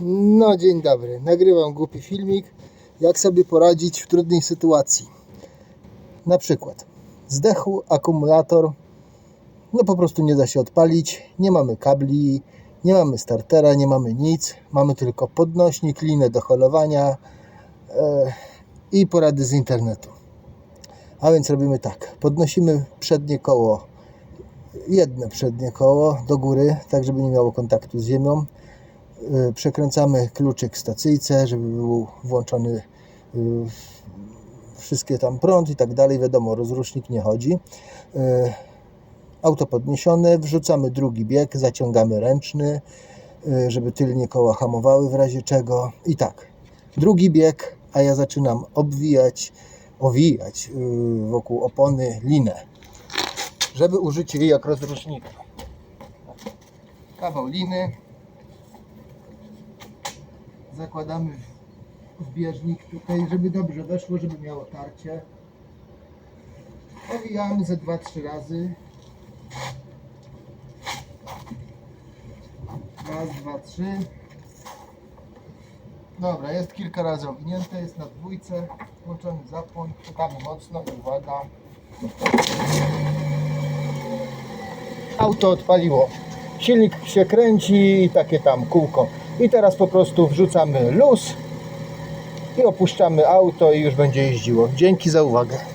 No dzień dobry, nagrywam głupi filmik, jak sobie poradzić w trudnej sytuacji. Na przykład, zdechł akumulator, no po prostu nie da się odpalić, nie mamy kabli, nie mamy startera, nie mamy nic, mamy tylko podnośnik, linę do holowania e, i porady z internetu. A więc robimy tak, podnosimy przednie koło, jedno przednie koło do góry, tak żeby nie miało kontaktu z ziemią, przekręcamy kluczyk w stacyjce, żeby był włączony y, wszystkie tam prąd i tak dalej. Wiadomo, rozrusznik nie chodzi. Y, Auto podniesione, wrzucamy drugi bieg, zaciągamy ręczny, y, żeby tylnie koła hamowały w razie czego. I tak, drugi bieg, a ja zaczynam obwijać, owijać y, wokół opony linę, żeby użyć jej jak rozrusznika. Kawał liny, zakładamy w bieżnik tutaj, żeby dobrze weszło, żeby miało tarcie. Owijamy ze 2-3 razy. Raz, dwa, trzy. Dobra, jest kilka razy owinięte, jest na dwójce. Włączony zapłon, czekamy mocno uwaga. Auto odpaliło. Silnik się kręci i takie tam kółko. I teraz po prostu wrzucamy luz i opuszczamy auto i już będzie jeździło. Dzięki za uwagę.